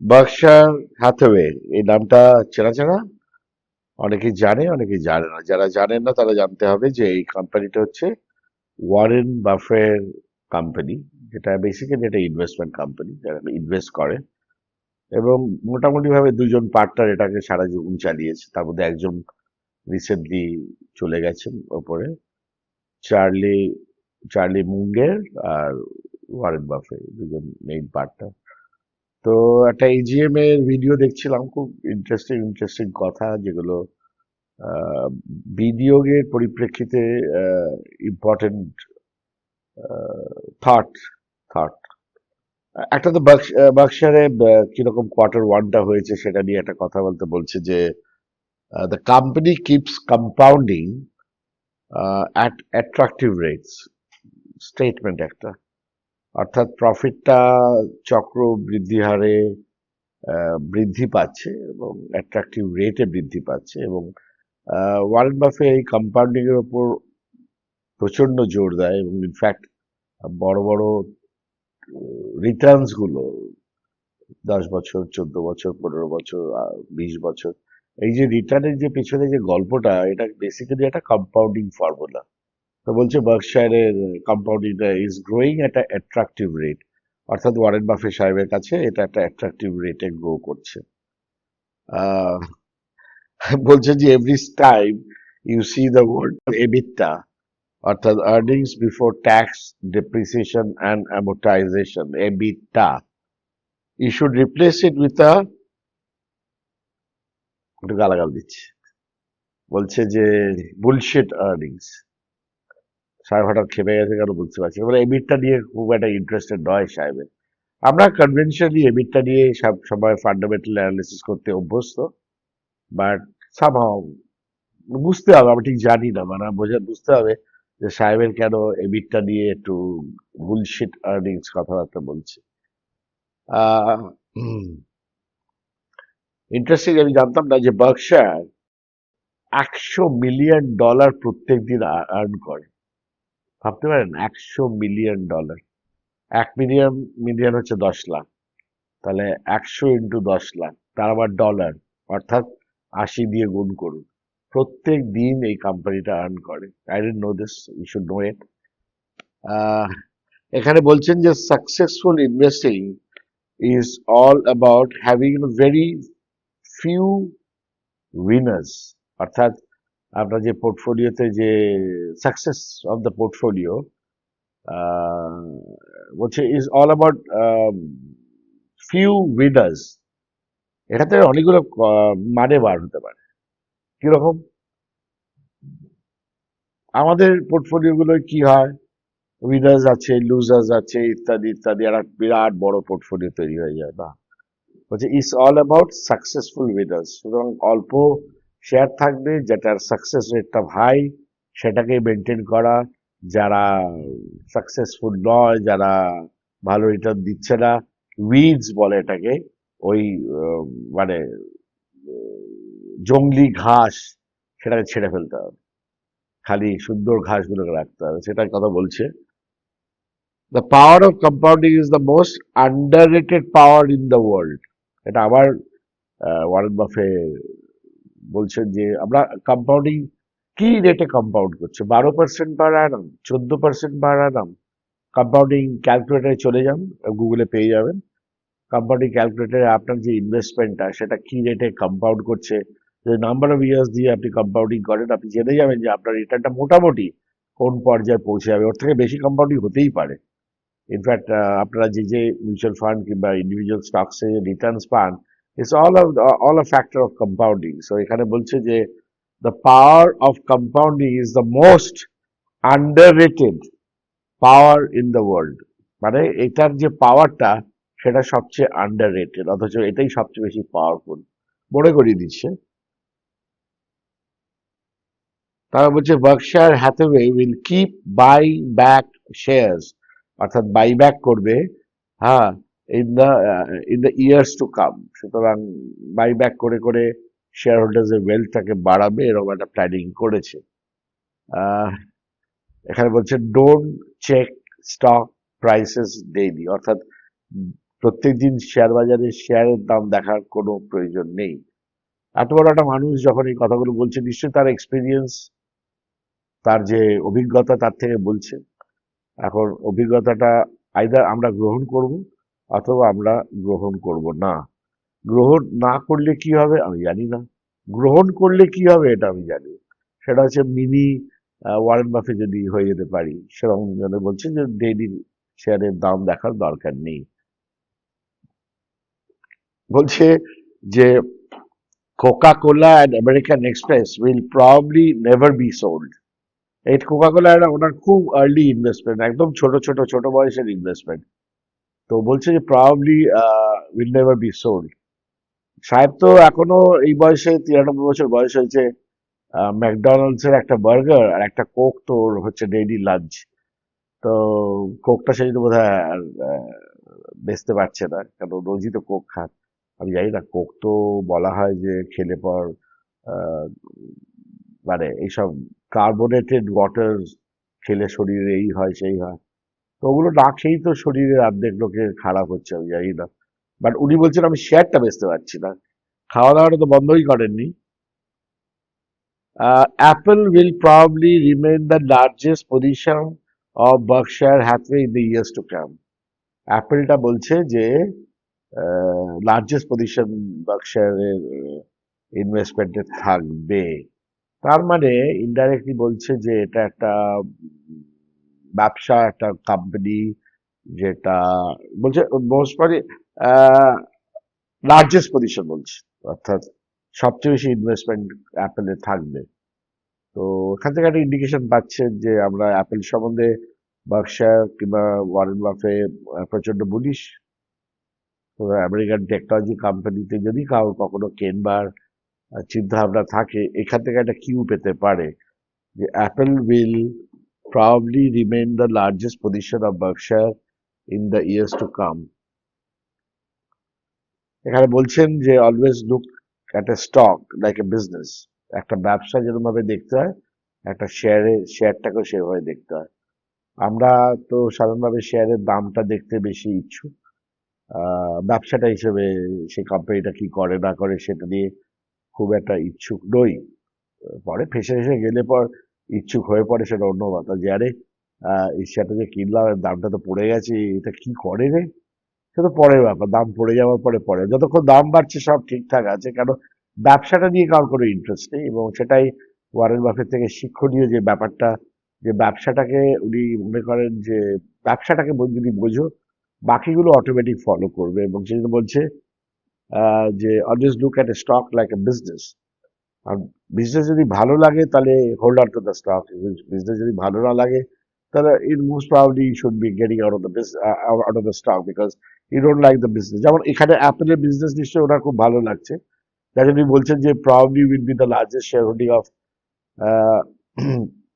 Berkshire Hathaway এই নামটা চেনা চেনা? অনেকেই জানে অনেকে জানে না। যারা জানেন না, তারা জানতে হবে যে এই কোম্পানিটা হচ্ছে ওয়ারেন বাফের কোম্পানি যেটা বেসিক্যালি এটা ইনভেস্টমেন্ট কোম্পানি যারা ইনভেস্ট করে এবং মোটামুটি ভাবে দুজন পার্টনার এটাকে সারা জীবন চালিয়েছে। তার মধ্যে একজন রিসেন্টলি চলে গেছেন ওপরে চার্লি চার্লি মুঙ্গের আর ওয়ারেন বাফে দুজন মেইন পার্টনার তো একটা এজিএম এর ভিডিও দেখছিলাম, খুব ইন্টারেস্টিং ইন্টারেস্টিং কথা যেগুলো বিনিয়োগের পরিপ্রেক্ষিতে ইম্পর্টেন্ট থট থট একটা তো বাক্সারে কীরকম কোয়ার্টার ওয়ানটা হয়েছে সেটা নিয়ে একটা কথা বলতে বলছে যে the company keeps compounding at attractive rates statement একটা। অর্থাৎ প্রফিটটা চক্র বৃদ্ধি হারে বৃদ্ধি পাচ্ছে এবং অ্যাট্রাকটিভ রেটে বৃদ্ধি পাচ্ছে এবং ওয়ারেন বাফে এই কম্পাউন্ডিং এর উপর প্রচণ্ড জোর দেয় এবং ইনফ্যাক্ট বড় বড় রিটার্নসগুলো দশ বছর, চোদ্দ বছর, পনেরো বছর বিশ বছর, এই যে রিটার্নের যে পেছনে যে গল্পটা, এটা বেসিক্যালি একটা কম্পাউন্ডিং ফর্মুলা তো বলছে বার্কশায়ারের কম্পাউন্ডিংটা is growing at attractive rate অর্থাৎ ওয়ারেন বাফে সাহেবের কাছে এটা একটা অ্যাট্রাকটিভ রেটে গ্রো করছে। বলছে যে every time you see the word EBITDA অর্থাৎ earnings before tax depreciation and amortisation EBITDA you should replace it with a একটু গালাগাল দিচ্ছে। বলছে যে বুলশেট আর্নিংস সাহেব হঠাৎ খেপে গেছে কেন বুঝতে পারছি। মানে এবিটটা নিয়ে খুব একটা ইন্টারেস্টেড নয় সাহেবের। আমরা কনভেনশনালি এবিটটা নিয়ে সব সময় ফান্ডামেন্টাল অ্যানালিসিস করতে অভ্যস্ত। বাট সামহাও বুঝতে হবে আমি ঠিক জানি না মানে বোঝা, বুঝতে হবে যে সাহেবের কেন এবিটটা নিয়ে একটু বুলশিট আর্নিংস কথাবার্তা বলছে। ইন্টারেস্টিং আমি জানতাম না যে বার্কশায়ার একশো মিলিয়ন ডলার প্রত্যেক দিন আর্ন করে। ভাবতে পারেন, একশো মিলিয়ন ডলার এক মিলিয়ন মিলিয়ন হচ্ছে দশ লাখ। তাহলে একশো ইন্টু দশ লাখ, তার আবার ডলার অর্থাৎ আশি দিয়ে গুণ করুন। প্রত্যেক দিন এই কোম্পানিটা আর্ন করে। I didn't know this you should know it এখানে বলছেন যে successful investing is all about having very few winners অর্থাৎ আপনার যে পোর্টফোলিওতে যে সাকসেস অফ দ্য পোর্টফোলিও বলছে is all about few winners এটাতে অনেকগুলো মানে বার হতে পারে। কীরকম? আমাদের পোর্টফোলিও গুলোয় কি হয়? উইনার্স আছে লুজার্স আছে, ইত্যাদি ইত্যাদি একটা বিরাট বড় পোর্টফোলিও তৈরি হয়ে যায় না বলছে it's all about successful winners সুতরাং অল্প শেয়ার থাকবে, যেটার সাকসেস রেটটা হাই সেটাকে মেনটেন করা। যারা সাকসেসফুল নয়, যারা ভালো রিটার্ন দিচ্ছে না উইডস বলে এটাকে, ওই মানে জংলি ঘাস, সেটাকে ছেড়ে ফেলতে হবে। খালি সুন্দর ঘাসগুলোকে রাখতে হবে, সেটার কথা বলছে। The power of compounding is the most underrated power in the world এটা আবার ওয়ারেন বাফে বলছেন যে আমরা কম্পাউন্ডিং কি রেটে কম্পাউন্ড করছে? বারো পার্সেন্ট পার অ্যানাম চোদ্দ পার্সেন্ট পার অ্যানাম কম্পাউন্ডিং ক্যালকুলেটারে চলে যান গুগলে পেয়ে যাবেন। কম্পাউন্ডিং ক্যালকুলেটারে আপনার যে ইনভেস্টমেন্টটা সেটা কি রেটে কম্পাউন্ড করছে, যে নাম্বার অফ ইয়ার্স দিয়ে আপনি কম্পাউন্ডিং করেন, আপনি জেনে যাবেন যে আপনার রিটার্নটা মোটামুটি কোন পর্যায়ে পৌঁছে যাবে। ওর থেকে বেশি কম্পাউন্ডিং হতেই পারে। ইনফ্যাক্ট আপনারা যে যে মিউচুয়াল ফান্ড কিংবা ইন্ডিভিজুয়াল স্টকসে রিটার্নস পান it's all all a factor of compounding so এখানে বলছে যে the power of compounding is the most underrated power in the world মানে এটার যে পাওয়ারটা সেটা সবচেয়ে আন্ডার রেটেড অথচ এটাই সবচেয়ে বেশি পাওয়ারফুল মনে করিয়ে দিচ্ছে। তারা বলছে Berkshire Hathaway will keep buy back shares অর্থাৎ বাই ব্যাক করবে। হ্যাঁ in the in the years to come সুতরাং বাই ব্যাক করে করে শেয়ার হোল্ডার্স এর ওয়েলথটাকে বাড়াবে, এরকম একটা প্ল্যানিং করেছে। এখানে বলছে don't check stock prices daily অর্থাৎ প্রত্যেকদিন শেয়ার বাজারে শেয়ারের দাম দেখার কোনো প্রয়োজন নেই। এত বড় একটা মানুষ যখন এই কথাগুলো বলছে, নিশ্চয়ই তার এক্সপিরিয়েন্স তার যে অভিজ্ঞতা তার থেকে বলছে। এখন অভিজ্ঞতাটা আইদার আমরা গ্রহণ করব অথবা আমরা গ্রহণ করব না। গ্রহণ না করলে কি হবে আমি জানি না। গ্রহণ করলে কি হবে এটা আমি জানি। সেটা হচ্ছে মিনি ওয়ারেন বাফে যদি হয়ে যেতে পারি, সেরকম জন্য বলছে যে ডেইলি শেয়ারের দাম দেখার দরকার নেই। বলছে যে Coca Cola and American Express will probably never be sold এই কোকা কোলা ওনার খুব আর্লি ইনভেস্টমেন্ট একদম ছোট ছোট ছোট বয়সের ইনভেস্টমেন্ট তো বলছে যে probably will never be sold সাহেব তো এখনও এই বয়সে, তিরানব্বই বছর বয়স হয়েছে ম্যাকডোনাল্ডস এর একটা বার্গার আর একটা কোক তো হচ্ছে ডেইলি লাঞ্চ তো কোকটা সেই বোধ হয় আর বেচতে পারছে না কারণ রোজই তো কোক খান আমি জানি না, কোক তো বলা হয় যে খেলে পর মানে এইসব কার্বোনেটেড ওয়াটার খেলে শরীরে এই হয়, সেই হয়। তো ওগুলো না খেয়েই তো শরীরের অর্ধেক লোকের খারাপ হচ্ছে, আমি জানি না। বাট উনি বলছেন, আমি শেয়ারটা বেচতে পারছি না। খাওয়া দাওয়াটা তো বন্ধই করেননি। Apple will probably remain the largest position of Berkshire Hathaway in the years to come অ্যাপেলটা বলছে যে লার্জেস্ট পজিশন বার্কশায়ারের ইনভেস্টমেন্টে থাকবে। তার মানে ইনডাইরেক্টলি বলছে যে, এটা একটা ব্যবসা একটা কোম্পানি যেটা বলছে মোস্ট মানে লার্জেস্ট পজিশন বলছে। অর্থাৎ সবচেয়ে বেশি ইনভেস্টমেন্ট অ্যাপেলে থাকবে। তো এখান থেকে একটা ইন্ডিকেশন পাচ্ছেন যে আমরা অ্যাপেল সম্বন্ধে বার্কশায়ার কিংবা ওয়ারেন বাফে আহ, প্রচণ্ড বুলিশ আমেরিকান টেকনোলজি কোম্পানিতে যদি কারোর কখনো কেনবার চিন্তা ভাবনা থাকে এখান থেকে একটা কিউ পেতে পারে যে Apple will probably remain the largest position of Berkshire in the years to come. এখানে বলছেন যে always look at a stock like a business একটা ব্যবসা যেরকম ভাবে দেখতে হয়, একটা শেয়ারে শেয়ারটাকেও সেভাবে দেখতে হয়। আমরা তো সাধারণভাবে শেয়ারের দামটা দেখতে বেশি ইচ্ছুক। ব্যবসাটা হিসেবে সেই কোম্পানিটা কি করে, না করে, সেটা নিয়ে খুব একটা ইচ্ছুক নই। পরে ফেসে ফেসে গেলে পর ইচ্ছুক হয়ে পড়ে সেটা অন্য কথা। যে আরে এই যে কিনলাম দামটা তো পড়ে গেছে, এটা কি করে রে? সে তো পরের ব্যাপার, দাম পড়ে যাওয়ার পরে পরে। যতক্ষণ দাম বাড়ছে, সব ঠিকঠাক আছে কারণ ব্যবসাটা নিয়ে কারোর কোনো ইন্টারেস্ট নেই। এবং সেটাই ওয়ারেন বাফেট থেকে শিক্ষণীয় যে ব্যাপারটা, যে ব্যবসাটাকে উনি মনে করেন যে, ব্যবসাটাকে যদি বোঝো, বাকিগুলো অটোমেটিক ফলো করবে। এবং সেজন্য বলছে যে always look at a stock like a business R business যদি ভালো লাগে, তাহলে hold on to the stock business যদি ভালো না লাগে, তাহলে it most probably should be getting out of the out of the stock because you don't like the business যেমন এখানে অ্যাপেলের বিজনেস নিশ্চয়ই ওনার খুব ভালো লাগছে। যার জন্য বলছেন যে probably will be the largest shareholding of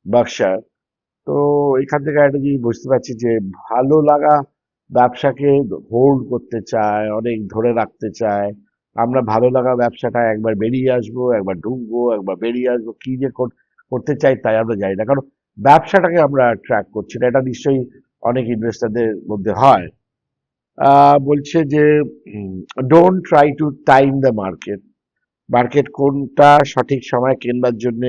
Berkshire তো এখান থেকে একটা জিনিস বুঝতে পারছি যে ভালো লাগা ব্যবসাকে হোল্ড করতে চায়, অনেক ধরে রাখতে চায়। আমরা ভালো লাগা ব্যবসাটা একবার বেরিয়ে আসব, একবার ঢুকবো, একবার বেরিয়ে আসব, কি যে করতে চাই তাই আমরা জানি না। কারণ ব্যবসাটাকে আমরা ট্র্যাক করছি না, এটা নিশ্চয়ই অনেক ইনভেস্টারদের মধ্যে হয়। বলছে যে don't try to time the market market কোনটা সঠিক সময় কিনবার জন্য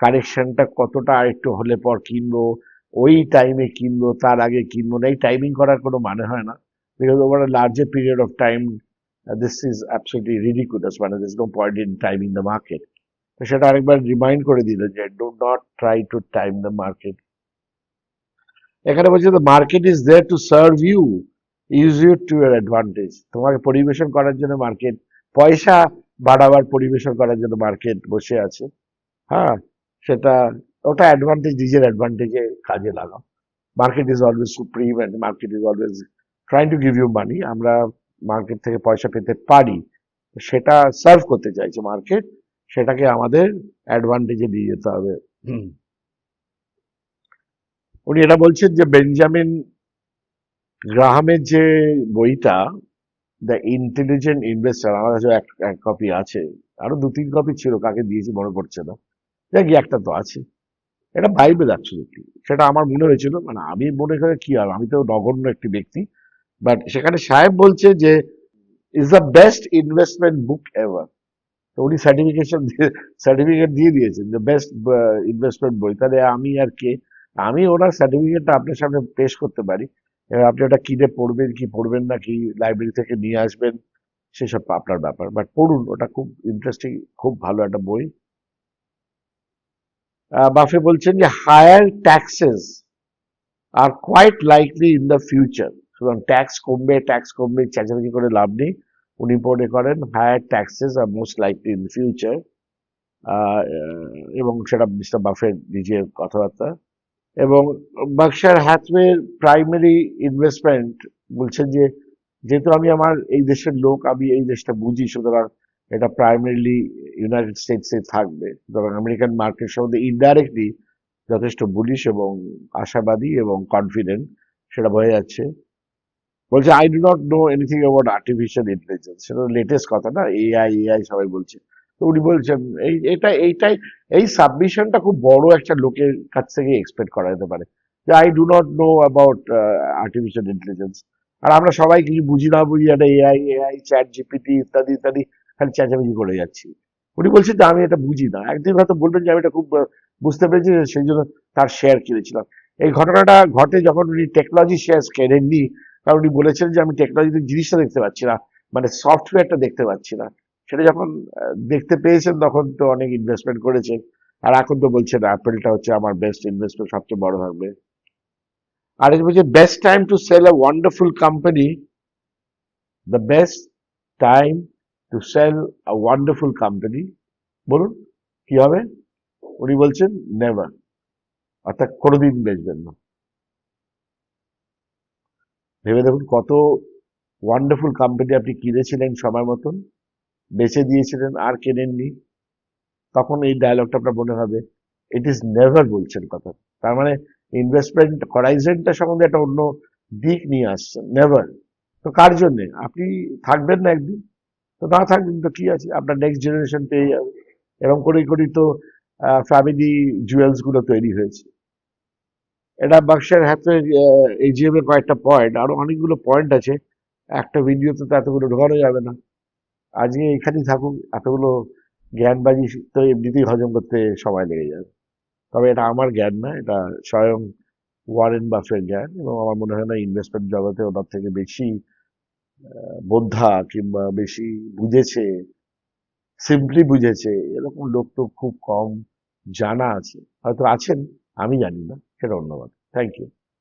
কারেকশনটা কতটা আরেকটু হলে পর কিনবো, ওই টাইমে কিনবো, তার আগে কিনবো না, এই টাইমিং করার কোনো মানে হয় না। Because over larger period of time this is absolutely ridiculous মানে no point in timing the market তো সেটা আরেকবার রিমাইন্ড করে দিল যে do not try to time the market এখানে বলছে the market is there to serve you use you to your advantage তোমাকে পরিবেশন করার জন্য মার্কেট পয়সা বাড়াবার পরিবেশন করার জন্য মার্কেট বসে আছে। হ্যাঁ সেটা, ওটা অ্যাডভান্টেজ নিজের অ্যাডভান্টেজে কাজে লাগাও। Market is always supreme and market is always trying to give you money আমরা মার্কেট থেকে পয়সা পেতে পারি সেটা সার্ভ করতে চাইছে মার্কেট সেটাকে আমাদের অ্যাডভান্টেজে দিয়ে যেতে হবে। উনি এটা বলছেন যে বেঞ্জামিন গ্রাহামের যে বইটা দ্য ইন্টেলিজেন্ট ইনভেস্টার আমার কাছে এক এক কপি আছে। আরও দু তিন কপি ছিল কাকে দিয়েছি মনে পড়ছে না। দেখি একটা তো আছে। এটা বাইবেল অ্যাকচুয়ালি সেটা আমার মনে হয়েছিল মানে আমি মনে করে কি আর আমি তো নগণ্য একটি ব্যক্তি। বাট সেখানে সাহেব বলছে যে is the best investment book ever তো উনি সার্টিফিকেশন সার্টিফিকেট দিয়ে দিয়েছেন যে বেস্ট ইনভেস্টমেন্ট বই. তাহলে আমি আর কে? আমি ওনার সার্টিফিকেটটা আপনার সামনে পেশ করতে পারি। এবার আপনি ওটা কিনে পড়বেন কি পড়বেন না, কি লাইব্রেরি থেকে নিয়ে আসবেন, সেসব আপনার ব্যাপার। বাট পড়ুন, ওটা খুব ইন্টারেস্টিং খুব ভালো একটা বই। বাফে বলছেন যে higher taxes are quite likely in the future সুতরাং ট্যাক্স কমবে ট্যাক্স কমবে, চেঁচামেচি করে লাভ নেই। উনি মনে করেন higher taxes are most likely in future এবং সেটা মিস্টার বাফের নিজের কথাবার্তা। এবং বাক্সার হ্যাথওয়ের প্রাইমারি ইনভেস্টমেন্ট বলছেন যে, যেহেতু আমি আমার এই দেশের লোক, আমি এই দেশটা বুঝি, সুতরাং এটা প্রাইমারিলি ইউনাইটেড স্টেটসে থাকবে। সুতরাং আমেরিকান মার্কেট সম্বন্ধে ইনডাইরেক্টলি যথেষ্ট বুলিশ এবং আশাবাদী এবং কনফিডেন্ট সেটা বোঝা যাচ্ছে। বলছে I do not know anything about artificial intelligence সেটা লেটেস্ট কথা না এআই এআই সবাই বলছে। তো উনি বলছেন, এই, এটা, এইটাই, এই সাবমিশনটা খুব বড় একটা লোকের কাছ থেকে এক্সপেক্ট করা যেতে পারে। যে I do not know about artificial intelligence আর আমরা সবাই কিছু বুঝি না বুঝি, একটা এআই এআই চ্যাট জিপিটি ইত্যাদি ইত্যাদি, খালি চেঁচামেচি করে যাচ্ছি। উনি বলছেন যে আমি এটা বুঝি না। একদিন হয়তো বলবেন যে, আমি এটা খুব বুঝতে পেরেছি, সেই জন্য তার শেয়ার কিনেছিলাম। এই ঘটনাটা ঘটে যখন উনি টেকনোলজি শেয়ার কেনেননি কারণ উনি বলেছেন যে আমি টেকনোলজিতে জিনিসটা দেখতে পাচ্ছি না মানে সফটওয়্যারটা দেখতে পাচ্ছি না। সেটা যখন দেখতে পেয়েছেন তখন তো অনেক ইনভেস্টমেন্ট করেছে আর এখন তো বলছেন অ্যাপেলটা হচ্ছে আমার বেস্ট ইনভেস্টমেন্ট সবচেয়ে বড় থাকবে। আর এটা বলছে best time to sell a wonderful company the best time to sell a wonderful company বলুন, কি হবে? উনি বলছেন নেভার অর্থাৎ কোনোদিন বেচবেন না। ভেবে দেখুন কত ওয়ান্ডারফুল কোম্পানি আপনি কিনেছিলেন সময় মতন, বেচে দিয়েছিলেন আর কেনেননি। তখন এই ডায়লগটা আপনার মনে হবে ইট ইজ নেভার বলছেন কথা তার মানে ইনভেস্টমেন্ট হরাইজনটা সম্বন্ধে একটা অন্য দিক নিয়ে আসছেন নেভার তো কার জন্যে? আপনি থাকবেন না একদিন। তো না থাকবেন তো কি আছে? আপনার নেক্সট জেনারেশন পেয়ে যাবে এরকম করেই করেই তো ফ্যামিলি জুয়েলসগুলো তৈরি হয়েছে। এটা বাক্সের হাতে এজিএম এর কয়েকটা পয়েন্ট আরও অনেকগুলো পয়েন্ট আছে। একটা ভিডিওতে তো এতগুলো ঢোকানো যাবে না। আজকে এখানেই থাকুক এতগুলো জ্ঞানবাজি তো এমনিতেই হজম করতে সময় লেগে যাবে। তবে এটা আমার জ্ঞান না, এটা স্বয়ং ওয়ারেন বাফের জ্ঞান এবং আমার মনে হয় না ইনভেস্টমেন্ট জগতে ওনার থেকে বেশি বোদ্ধা কিংবা বেশি বুঝেছে সিম্পলি বুঝেছে। এরকম লোক তো খুব কম জানা আছে। হয়তো আছেন, আমি জানি না। সেটা অন্যবাদ থ্যাংক ইউ